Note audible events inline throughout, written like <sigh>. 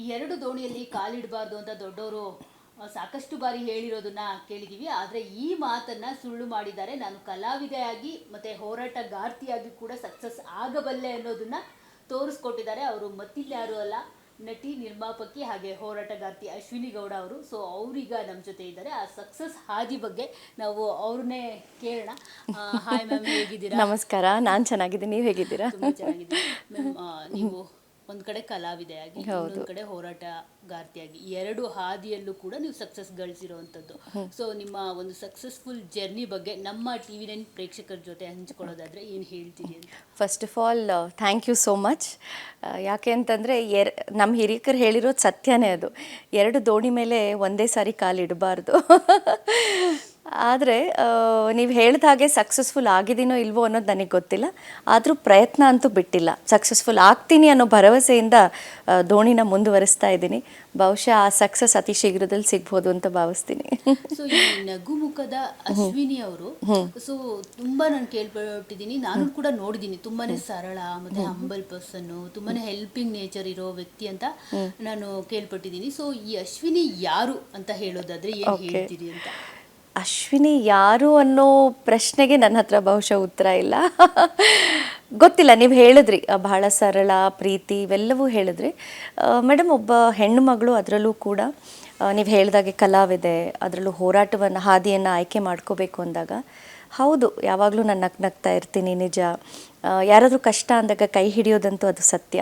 ಈ ಎರಡು ದೋಣಿಯಲ್ಲಿ ಕಾಲಿಡಬಾರ್ದು ಅಂತ ದೊಡ್ಡವರು ಸಾಕಷ್ಟು ಬಾರಿ ಹೇಳಿರೋದನ್ನ ಕೇಳಿದೀವಿ. ಆದರೆ ಈ ಮಾತನ್ನ ಸುಳ್ಳು ಮಾಡಿದ್ದಾರೆ. ನಾನು ಕಲಾವಿದೆಯಾಗಿ ಮತ್ತೆ ಹೋರಾಟಗಾರ್ತಿಯಾಗಿ ಕೂಡ ಸಕ್ಸಸ್ ಆಗಬಲ್ಲೆ ಅನ್ನೋದನ್ನ ತೋರಿಸ್ಕೊಟ್ಟಿದ್ದಾರೆ. ಅವರು ಮತ್ತಿಲ್ಯಾರು ಅಲ್ಲ ನಟಿ ನಿರ್ಮಾಪಕಿ ಹಾಗೆ ಹೋರಾಟಗಾರ್ತಿ ಅಶ್ವಿನಿ ಗೌಡ ಅವರು. ಸೊ ಅವರೀಗ ನಮ್ಮ ಜೊತೆ ಇದ್ದಾರೆ. ಆ ಸಕ್ಸಸ್ ಹಾದಿ ಬಗ್ಗೆ ನಾವು ಅವ್ರನ್ನೇ ಕೇಳೋಣ. ಹಾಯ್ ಮ್ಯಾಮ್ ಹೇಗಿದ್ದೀರಾ? ನಮಸ್ಕಾರ. ನಾನು ಚೆನ್ನಾಗಿದ್ದೀನಿ. ನೀವು ಹೇಗಿದ್ದೀರಾ? ಚೆನ್ನಾಗಿದ್ದೀನಿ ನೀವು ಒಂದ್ ಕಡೆ ಕಲಾವಿದೆಯಾಗಿ ಇನ್ನೊಂದ್ ಕಡೆ ಹೋರಾಟಗಾರ್ತಿಯಾಗಿ ಎರಡು ಹಾದಿಯಲ್ಲೂ ಕೂಡ ನೀವು ಸಕ್ಸಸ್ ಗಳಿಸಿರುವಂತದ್ದು. ಸೊ ನಿಮ್ಮ ಒಂದು ಸಕ್ಸಸ್ಫುಲ್ ಜರ್ನಿ ಬಗ್ಗೆ ನಮ್ಮ ಟಿವಿ ನೈನ್ ಪ್ರೇಕ್ಷಕರ ಜೊತೆ ಹಂಚಿಕೊಳ್ಳೋದಾದ್ರೆ ಏನ್ ಹೇಳ್ತೀನಿ ಅಂತ? First of all thank you so much ಯಾಕೆ ಅಂತಂದರೆ ಎರ್ ನಮ್ಮ ಹಿರಿಯಕರು ಹೇಳಿರೋದು ಸತ್ಯನೇ ಅದು. ಎರಡು ದೋಣಿ ಮೇಲೆ ಒಂದೇ ಸಾರಿ ಕಾಲಿಡಬಾರ್ದು. <laughs> ಆದರೆ ನೀವು ಹೇಳಿದ ಹಾಗೆ ಸಕ್ಸಸ್ಫುಲ್ ಆಗಿದ್ದೀನೋ ಇಲ್ವೋ ಅನ್ನೋದು ನನಗೆ ಗೊತ್ತಿಲ್ಲ. ಆದರೂ ಪ್ರಯತ್ನ ಅಂತೂ ಬಿಟ್ಟಿಲ್ಲ. ಸಕ್ಸಸ್ಫುಲ್ ಆಗ್ತೀನಿ ಅನ್ನೋ ಭರವಸೆಯಿಂದ ದೋಣಿನ ಮುಂದುವರಿಸ್ತಾ ಇದ್ದೀನಿ. ಬಹುಶಃ ಆ ಸಕ್ಸಸ್ ಅತಿ ಶೀಘ್ರದಲ್ಲಿ ಸಿಗ್ಬೋದು ಅಂತ ಭಾವಿಸ್ತೀನಿ. ಸೊ ಈ ನಗುಮುಖದ ಅಶ್ವಿನಿ ಅವರು ಸೊ ತುಂಬಾ ನಾನು ಕೇಳ್ಬಿಟ್ಟಿದ್ದೀನಿ ನಾನು ಕೂಡ ನೋಡಿದ್ದೀನಿ. ತುಂಬಾನೇ ಸರಳ ಮತ್ತೆ ಹಂಬಲ್ ಪರ್ಸನ್ ತುಂಬಾನೇ ಹೆಲ್ಪಿಂಗ್ ನೇಚರ್ ಇರೋ ವ್ಯಕ್ತಿ ಅಂತ ನಾನು ಕೇಳ್ಪಟ್ಟಿದ್ದೀನಿ. ಸೊ ಈ ಅಶ್ವಿನಿ ಯಾರು ಅಂತ ಹೇಳೋದಾದ್ರೆ ಏನ್ ಹೇಳ್ತೀರಿ ಅಂತ? ಅಶ್ವಿನಿ ಯಾರು ಅನ್ನೋ ಪ್ರಶ್ನೆಗೆ ನನ್ನ ಹತ್ರ ಬಹುಶಃ ಉತ್ತರ ಇಲ್ಲ. ಗೊತ್ತಿಲ್ಲ, ನೀವು ಹೇಳಿದ್ರಿ. ಬಹಳ ಸರಳ, ಪ್ರೀತಿ, ಇವೆಲ್ಲವೂ ಹೇಳಿದ್ರಿ. ಮೇಡಮ್ ಒಬ್ಬ ಹೆಣ್ಣು ಮಗಳು ಅದರಲ್ಲೂ ಕೂಡ ನೀವು ಹೇಳಿದಾಗೆ ಕಲಾವಿದೆ, ಅದರಲ್ಲೂ ಹೋರಾಟವನ್ನು, ಹಾದಿಯನ್ನು ಆಯ್ಕೆ ಮಾಡ್ಕೋಬೇಕು ಅಂದಾಗ, ಹೌದು, ಯಾವಾಗಲೂ ನಾನು ನಗ್ನಗ್ತಾ ಇರ್ತೀನಿ, ನಿಜ. ಯಾರಾದರೂ ಕಷ್ಟ ಅಂದಾಗ ಕೈ ಹಿಡಿಯೋದಂತೂ ಅದು ಸತ್ಯ.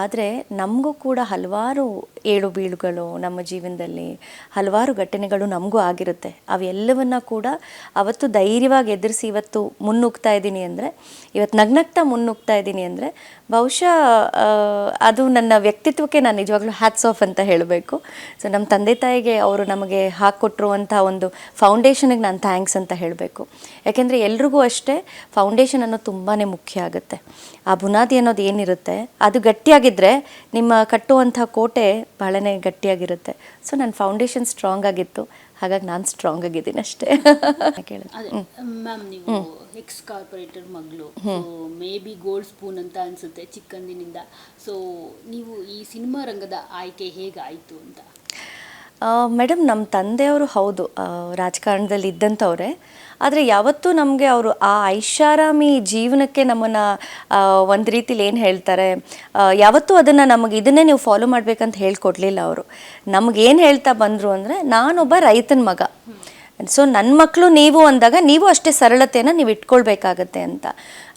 ಆದರೆ ನಮಗೂ ಕೂಡ ಹಲವಾರು ಏಳು ಬೀಳುಗಳು ನಮ್ಮ ಜೀವನದಲ್ಲಿ, ಹಲವಾರು ಘಟನೆಗಳು ನಮಗೂ ಆಗಿರುತ್ತೆ. ಅವೆಲ್ಲವನ್ನ ಕೂಡ ಅವತ್ತು ಧೈರ್ಯವಾಗಿ ಎದುರಿಸಿ ಇವತ್ತು ಮುನ್ನುಗ್ತಾ ಇದ್ದೀನಿ ಅಂದರೆ, ಇವತ್ತು ನಗ್ನಗ್ತಾ ಮುನ್ನುಗ್ತಾ ಇದ್ದೀನಿ ಅಂದರೆ, ಬಹುಶಃ ಅದು ನನ್ನ ವ್ಯಕ್ತಿತ್ವಕ್ಕೆ ನಾನು ನಿಜವಾಗ್ಲೂ ಹ್ಯಾಟ್ಸ್ ಆಫ್ ಅಂತ ಹೇಳಬೇಕು. ಸೊ ನಮ್ಮ ತಂದೆ ತಾಯಿಗೆ ಅವರು ನಮಗೆ ಹಾಕ್ಕೊಟ್ಟಿರುವಂಥ ಒಂದು ಫೌಂಡೇಶನಿಗೆ ನಾನು ಥ್ಯಾಂಕ್ಸ್ ಅಂತ ಹೇಳಬೇಕು. ಯಾಕೆಂದರೆ ಎಲ್ರಿಗೂ ಅಷ್ಟೇ ಫೌಂಡೇಶನ್ ಅನ್ನೋದು ತುಂಬಾ ಮುಖ್ಯ. ಆಗುತ್ತೆ. ಆ ಬುನಾದಿ ಅನ್ನೋದು ಏನಿರುತ್ತೆ ಅದು ಗಟ್ಟಿಯಾಗಿದ್ದರೆ ನಿಮ್ಮ ಕಟ್ಟುವಂಥ ಕೋಟೆ ಬಹಳನೇ ಗಟ್ಟಿಯಾಗಿರುತ್ತೆ. ಸೊ ನನ್ನ ಫೌಂಡೇಶನ್ ಸ್ಟ್ರಾಂಗ್ ಆಗಿತ್ತು. ಹಾಗಾಗಿ ನಾನು ಸ್ಟ್ರಾಂಗ್ ಆಗಿದ್ದೀನಿ ಅಷ್ಟೇ. ಮ್ಯಾಮ್ ನೀವು ಎಕ್ಸ್ ಕಾರ್ಪೊರೇಟರ್ ಮಗಳು. ಮೇ ಬಿ ಗೋಲ್ಡ್ ಸ್ಪೂನ್ ಅಂತ ಅನ್ಸುತ್ತೆ ಚಿಕ್ಕಂದಿನಿಂದ. ಸೊ ನೀವು ಈ ಸಿನಿಮಾ ರಂಗದ ಆಯ್ಕೆ ಹೇಗಾಯಿತು ಅಂತ? ಮೇಡಮ್ ನಮ್ಮ ತಂದೆಯವರು ಹೌದು. ರಾಜಕಾರಣದಲ್ಲಿ ಇದ್ದಂಥವ್ರೆ ಆದರೆ ಯಾವತ್ತೂ ನಮಗೆ ಅವರು ಆ ಐಷಾರಾಮಿ ಜೀವನಕ್ಕೆ ನಮ್ಮನ್ನು ಒಂದು ರೀತಿಲಿ ಏನು ಹೇಳ್ತಾರೆ ಯಾವತ್ತೂ ಅದನ್ನು ನಮಗೆ ಇದನ್ನೇ ನೀವು ಫಾಲೋ ಮಾಡಬೇಕಂತ ಹೇಳ್ಕೊಡ್ಲಿಲ್ಲ ಅವರು. ನಮಗೇನು ಹೇಳ್ತಾ ಬಂದರು ಅಂದರೆ, ನಾನೊಬ್ಬ ರೈತನ ಮಗ. ಸೊ ನನ್ನ ಮಕ್ಕಳು ನೀವು ಅಂದಾಗ ನೀವು ಅಷ್ಟೇ ಸರಳತೆಯನ್ನು ನೀವು ಇಟ್ಕೊಳ್ಬೇಕಾಗತ್ತೆ ಅಂತ.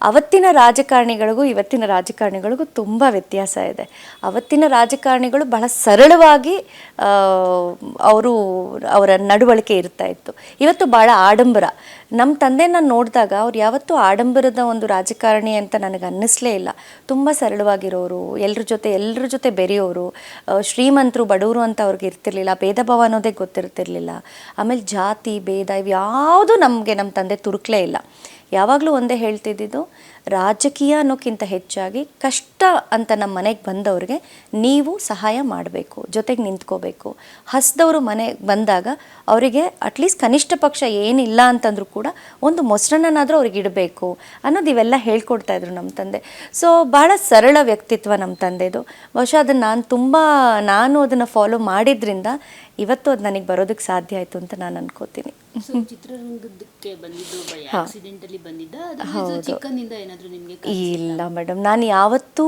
ಅವತ್ತಿನ ರಾಜಕಾರಣಿಗಳಿಗೂ ಇವತ್ತಿನ ರಾಜಕಾರಣಿಗಳಿಗೂ ತುಂಬ ವ್ಯತ್ಯಾಸ ಇದೆ. ಅವತ್ತಿನ ರಾಜಕಾರಣಿಗಳು ಬಹಳ ಸರಳವಾಗಿ ಅವರು, ಅವರ ನಡವಳಿಕೆ ಇರ್ತಾ ಇತ್ತು. ಇವತ್ತು ಭಾಳ ಆಡಂಬರ. ನಮ್ಮ ತಂದೆನ ನೋಡಿದಾಗ ಅವ್ರು ಯಾವತ್ತೂ ಆಡಂಬರದ ಒಂದು ರಾಜಕಾರಣಿ ಅಂತ ನನಗೆ ಅನ್ನಿಸ್ಲೇ ಇಲ್ಲ. ತುಂಬ ಸರಳವಾಗಿರೋರು ಎಲ್ಲರ ಜೊತೆ ಎಲ್ಲರ ಜೊತೆ ಬೆರೆಯೋರು ಶ್ರೀಮಂತರು, ಬಡವರು ಅಂತ ಅವ್ರಿಗೆ ಇರ್ತಿರ್ಲಿಲ್ಲ, ಭೇದ ಭಾವ ಅನ್ನೋದೇ ಗೊತ್ತಿರ್ತಿರ್ಲಿಲ್ಲ. ಆಮೇಲೆ ಜಾತಿ ಭೇದ ಇವು ಯಾವುದೂ ನಮಗೆ ನಮ್ಮ ತಂದೆ ತುರುಕ್ಲೇ ಇಲ್ಲ. ಯಾವಾಗಲೂ ಒಂದೇ ಹೇಳ್ತಿದ್ದಿದ್ದು ರಾಜಕೀಯ ಅನ್ನೋಕ್ಕಿಂತ ಹೆಚ್ಚಾಗಿ ಕಷ್ಟ ಅಂತ ನಮ್ಮ ಮನೆಗೆ ಬಂದವ್ರಿಗೆ ನೀವು ಸಹಾಯ ಮಾಡಬೇಕು ಜೊತೆಗೆ ನಿಂತ್ಕೋಬೇಕು. ಹಸ್ದವರು ಮನೆಗೆ ಬಂದಾಗ ಅವರಿಗೆ ಅಟ್ಲೀಸ್ಟ್ ಕನಿಷ್ಠ ಪಕ್ಷ ಏನಿಲ್ಲ ಅಂತಂದ್ರೂ ಕೂಡ ಒಂದು ಮೊಸರನ್ನಾದರೂ ಅವ್ರಿಗೆ ಇಡಬೇಕು ಅನ್ನೋದು ಇವೆಲ್ಲ ಹೇಳ್ಕೊಡ್ತಾ ಇದ್ರು ನಮ್ಮ ತಂದೆ. ಸೊ ಭಾಳ ಸರಳ ವ್ಯಕ್ತಿತ್ವ ನಮ್ಮ ತಂದೆದು. ಬಹುಶಃ ಅದನ್ನು ನಾನು ತುಂಬ ನಾನು ಅದನ್ನು ಫಾಲೋ ಮಾಡಿದ್ರಿಂದ ಇವತ್ತು ಅದು ನನಗೆ ಬರೋದಕ್ಕೆ ಸಾಧ್ಯ ಆಯಿತು ಅಂತ ನಾನು ಅನ್ಕೋತೀನಿ. ಚಿತ್ರರಂಗಕ್ಕೆ ಬಂದಿದ್ದು ಬೈ ಆಕ್ಸಿಡೆಂಟ್ ಅಲ್ಲಿ ಬಂದಿದ್ದ? ಅದು ಚಿಕ್ಕಂದಿಂದ ಇಲ್ಲ ಮೇಡಮ್, ನಾನು ಯಾವತ್ತೂ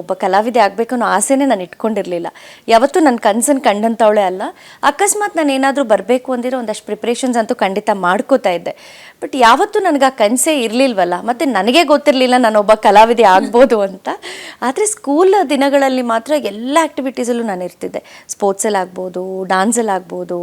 ಒಬ್ಬ ಕಲಾವಿದೆ ಆಗಬೇಕು ಅನ್ನೋ ಆಸೆನೇ ನಾನು ಇಟ್ಕೊಂಡಿರಲಿಲ್ಲ. ಯಾವತ್ತೂ ನನ್ನ ಕನಸನ್ನು ಕಂಡಂಥವಳೆ ಅಲ್ಲ. ಅಕಸ್ಮಾತ್ ನಾನು ಏನಾದರೂ ಬರಬೇಕು ಅಂದಿರೋ ಒಂದಷ್ಟು ಪ್ರಿಪ್ರೇಷನ್ಸ್ ಅಂತೂ ಖಂಡಿತ ಮಾಡ್ಕೋತಾ ಇದ್ದೆ. ಬಟ್ ಯಾವತ್ತೂ ನನಗೆ ಆ ಕನಸೇ ಇರಲಿಲ್ವಲ್ಲ, ಮತ್ತು ನನಗೆ ಗೊತ್ತಿರಲಿಲ್ಲ ನಾನು ಒಬ್ಬ ಕಲಾವಿದೆ ಆಗ್ಬೋದು ಅಂತ. ಆದರೆ ಸ್ಕೂಲ್ ದಿನಗಳಲ್ಲಿ ಮಾತ್ರ ಎಲ್ಲ ಆ್ಯಕ್ಟಿವಿಟೀಸಲ್ಲೂ ನಾನು ಇರ್ತಿದ್ದೆ. ಸ್ಪೋರ್ಟ್ಸಲ್ಲಿ ಆಗ್ಬೋದು ಡಾನ್ಸಲ್ಲಿ ಆಗ್ಬೋದು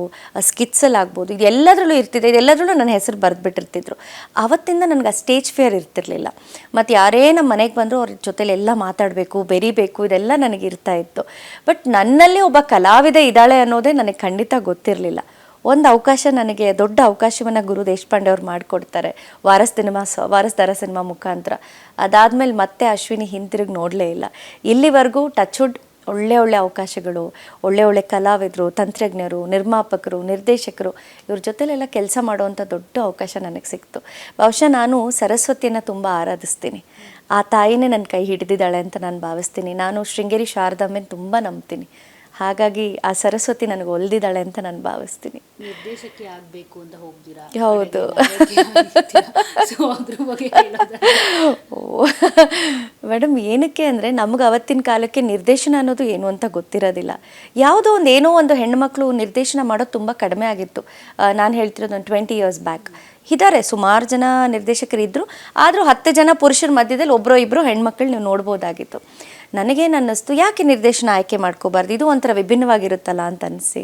ಸ್ಕಿಟ್ಸಲ್ಲಿ ಆಗ್ಬೋದು, ಇದು ಎಲ್ಲದರಲ್ಲೂ ಇರ್ತಿದ್ದೆ. ಇದೆಲ್ಲದರಲ್ಲೂ ನನ್ನ ಹೆಸರು ಬರೆದ್ಬಿಟ್ಟಿರ್ತಿದ್ರು. ಆವತ್ತಿಂದ ನನಗೆ ಆ ಸ್ಟೇಜ್ ಫಿಯರ್ ಇರ್ತಿರ್ಲಿಲ್ಲ. ಮತ್ತು ಯಾರೇ ನಮ್ಮ ಮನೆಗೆ ಬಂದರೂ ಅವ್ರ ಜೊತೆಲಿ ಎಲ್ಲ ಮಾತಾಡಬೇಕು, ಬೆರಿಬೇಕು, ಇದೆಲ್ಲ ನನಗೆ ಇರ್ತಾ ಇತ್ತು. ಬಟ್ ನನ್ನಲ್ಲಿ ಒಬ್ಬ ಕಲಾವಿದ ಇದ್ದಾಳೆ ಅನ್ನೋದೇ ನನಗೆ ಖಂಡಿತ ಗೊತ್ತಿರಲಿಲ್ಲ. ಒಂದು ಅವಕಾಶ ನನಗೆ, ದೊಡ್ಡ ಅವಕಾಶವನ್ನು ಗುರು ದೇಶಪಾಂಡೆ ಅವ್ರು ಮಾಡಿಕೊಡ್ತಾರೆ, ವಾರಸ್ ಸಿನಿಮಾ ವಾರಸ್ದಾರ ಸಿನಿಮಾ ಮುಖಾಂತರ. ಅದಾದಮೇಲೆ ಮತ್ತೆ ಅಶ್ವಿನಿ ಹಿಂತಿರುಗಿ ನೋಡಲೇ ಇಲ್ಲ. ಇಲ್ಲಿವರೆಗೂ ಟಚ್ವುಡ್ ಒಳ್ಳೆ ಒಳ್ಳೆ ಅವಕಾಶಗಳು, ಒಳ್ಳೆ ಒಳ್ಳೆ ಕಲಾವಿದರು, ತಂತ್ರಜ್ಞರು, ನಿರ್ಮಾಪಕರು, ನಿರ್ದೇಶಕರು, ಇವ್ರ ಜೊತೆಲೆಲ್ಲ ಕೆಲಸ ಮಾಡುವಂಥ ದೊಡ್ಡ ಅವಕಾಶ ನನಗೆ ಸಿಕ್ತು. ಬಹುಶಃ ನಾನು ಸರಸ್ವತಿಯನ್ನು ತುಂಬ ಆರಾಧಿಸ್ತೀನಿ. ಆ ತಾಯಿನೇ ನನ್ನ ಕೈ ಹಿಡಿದಿದ್ದಾಳೆ ಅಂತ ನಾನು ಭಾವಿಸ್ತೀನಿ. ನಾನು ಶೃಂಗೇರಿ ಶಾರದಾಂಬೆನ ತುಂಬ ನಂಬ್ತೀನಿ. ಹಾಗಾಗಿ ಆ ಸರಸ್ವತಿ ನನಗೆ ಒಲ್ದಿದ್ದಾಳೆ ಅಂತ ನಾನು ಭಾವಿಸ್ತೀನಿ. ನಿರ್ದೇಶಕಿ ಆಗ್ಬೇಕು ಅಂತ ಹೋಗ್ತೀರಾ? ಹೌದು. ಮೇಡಮ್ ಏನಕ್ಕೆ ಅಂದರೆ ನಮ್ಗೆ ಅವತ್ತಿನ ಕಾಲಕ್ಕೆ ನಿರ್ದೇಶನ ಅನ್ನೋದು ಏನು ಅಂತ ಗೊತ್ತಿರೋದಿಲ್ಲ. ಯಾವುದೋ ಒಂದು ಏನೋ ಒಂದು ಹೆಣ್ಮಕ್ಳು ನಿರ್ದೇಶನ ಮಾಡೋದು ತುಂಬ ಕಡಿಮೆ ಆಗಿತ್ತು. ನಾನು ಹೇಳ್ತಿರೋದು ಒಂದು ಟ್ವೆಂಟಿ ಇಯರ್ಸ್ ಬ್ಯಾಕ್ ಇದ್ದಾರೆ ಸುಮಾರು ಜನ ನಿರ್ದೇಶಕರಿದ್ದರು ಆದರೂ ಹತ್ತು ಜನ ಪುರುಷರ ಮಧ್ಯದಲ್ಲಿ ಒಬ್ಬರೋ ಇಬ್ಬರು ಹೆಣ್ಮಕ್ಳು ನೀವು ನೋಡ್ಬೋದಾಗಿತ್ತು. ನನಗೇನು ಅನ್ನಿಸ್ತು ಯಾಕೆ ನಿರ್ದೇಶನ ಆಯ್ಕೆ ಮಾಡ್ಕೋಬಾರ್ದು? ಇದು ಒಂಥರ ವಿಭಿನ್ನವಾಗಿರುತ್ತಲ್ಲ ಅಂತ ಅನಿಸಿ.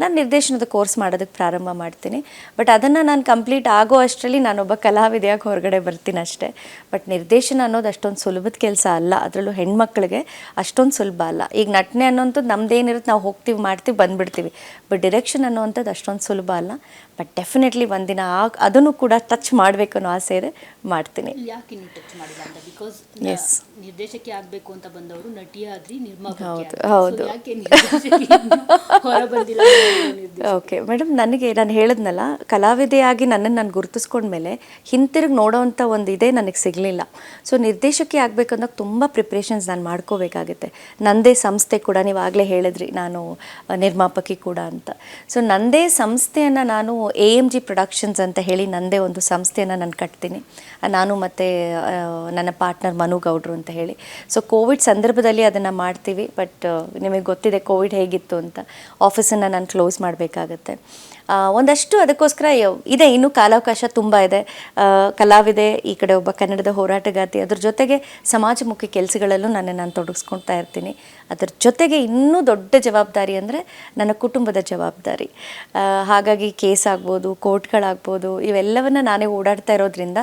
ನಾನು ನಿರ್ದೇಶನದ ಕೋರ್ಸ್ ಮಾಡೋದಕ್ಕೆ ಪ್ರಾರಂಭ ಮಾಡ್ತೀನಿ. ಬಟ್ ಅದನ್ನು ನಾನು ಕಂಪ್ಲೀಟ್ ಆಗೋ ಅಷ್ಟರಲ್ಲಿ ನಾನೊಬ್ಬ ಕಲಾವಿದೆಯಾಗಿ ಹೊರಗಡೆ ಬರ್ತೀನಿ ಅಷ್ಟೇ. ಬಟ್ ನಿರ್ದೇಶನ ಅನ್ನೋದು ಅಷ್ಟೊಂದು ಸುಲಭದ ಕೆಲಸ ಅಲ್ಲ. ಅದರಲ್ಲೂ ಹೆಣ್ಮಕ್ಳಿಗೆ ಅಷ್ಟೊಂದು ಸುಲಭ ಅಲ್ಲ. ಈಗ ನಟನೆ ಅನ್ನೋಂಥದ್ದು ನಮ್ದೇನಿರುತ್ತೆ ನಾವು ಹೋಗ್ತೀವಿ ಮಾಡ್ತೀವಿ ಬಂದುಬಿಡ್ತೀವಿ. ಬಟ್ ಡಿರೆಕ್ಷನ್ ಅನ್ನೋವಂಥದ್ದು ಅಷ್ಟೊಂದು ಸುಲಭ ಅಲ್ಲ. ಬಟ್ ಡೆಫಿನೆಟ್ಲಿ ಒಂದಿನ ಆ ಅದನ್ನು ಕೂಡ ಟಚ್ ಮಾಡಬೇಕು ಅನ್ನೋ ಆಸೆ ಇದೆ ಮಾಡ್ತೀನಿ. ಯಾಕೆ ನಿರ್ದೇಶಕಿ ಆಗ್ಬೇಕು ಅಂತ ಬಂದವರು ನಟಿಯಾದ್ರಿ ನಿರ್ಮಾಪಕಿ ಹೌದು, ಓಕೆ ಮೇಡಮ್ ನನಗೆ ನಾನು ಹೇಳಿದ್ನಲ್ಲ ಕಲಾವಿದೆಯಾಗಿ ನನ್ನನ್ನು ನಾನು ಗುರುತಿಸ್ಕೊಂಡ್ಮೇಲೆ ಹಿಂತಿರುಗಿ ನೋಡೋವಂಥ ಒಂದು ಇದೇ ನನಗೆ ಸಿಗಲಿಲ್ಲ. ಸೊ ನಿರ್ದೇಶಕಿ ಆಗ್ಬೇಕಂದಾಗ ತುಂಬ ಪ್ರಿಪ್ರೇಷನ್ಸ್ ನಾನು ಮಾಡ್ಕೋಬೇಕಾಗುತ್ತೆ. ನಂದೇ ಸಂಸ್ಥೆ ಕೂಡ ನೀವು ಆಗಲೇ ಹೇಳಿದ್ರಿ ನಾನು ನಿರ್ಮಾಪಕಿ ಕೂಡ ಅಂತ. ಸೊ ನನ್ನದೇ ಸಂಸ್ಥೆಯನ್ನು ನಾನು ಎ ಎಂ ಜಿ ಪ್ರೊಡಕ್ಷನ್ಸ್ ಅಂತ ಹೇಳಿ ನನ್ನದೇ ಒಂದು ಸಂಸ್ಥೆಯನ್ನು ನಾನು ಕಟ್ತೀನಿ. ನಾನು ಮತ್ತು ನನ್ನ ಪಾರ್ಟ್ನರ್ ಮನು ಗೌಡ್ರು ಅಂತ ಹೇಳಿ. ಸೊ ಕೋವಿಡ್ ಸಂದರ್ಭದಲ್ಲಿ ಅದನ್ನು ಮಾಡ್ತೀವಿ ಬಟ್ ನಿಮಗೆ ಗೊತ್ತಿದೆ ಕೋವಿಡ್ ಹೇಗಿತ್ತು ಅಂತ. ಆಫೀಸನ್ನು ನಾನು ಕ್ಲೋಸ್ ಮಾಡಬೇಕಾಗತ್ತೆ. ಒಂದಷ್ಟು ಅದಕ್ಕೋಸ್ಕರ ಇದೆ, ಇನ್ನೂ ಕಾಲಾವಕಾಶ ತುಂಬ ಇದೆ. ಕಲಾವಿದೆ, ಈ ಕಡೆ ಒಬ್ಬ ಕನ್ನಡದ ಹೋರಾಟಗಾರ್ತಿ, ಅದ್ರ ಜೊತೆಗೆ ಸಮಾಜಮುಖಿ ಕೆಲಸಗಳಲ್ಲೂ ನಾನು ನಾನು ತೊಡಗಿಸ್ಕೊಳ್ತಾ ಇರ್ತೀನಿ. ಅದ್ರ ಜೊತೆಗೆ ಇನ್ನೂ ದೊಡ್ಡ ಜವಾಬ್ದಾರಿ ಅಂದರೆ ನನ್ನ ಕುಟುಂಬದ ಜವಾಬ್ದಾರಿ. ಹಾಗಾಗಿ ಕೇಸ್ ಆಗ್ಬೋದು, ಕೋರ್ಟ್ಗಳಾಗ್ಬೋದು, ಇವೆಲ್ಲವನ್ನು ನಾನೇ ಓಡಾಡ್ತಾ ಇರೋದ್ರಿಂದ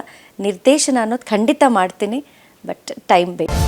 ನಿರ್ದೇಶನ ಅನ್ನೋದು ಖಂಡಿತ ಮಾಡ್ತೀನಿ. ಬಟ್ ಟೈಮ್ ಬೇಕು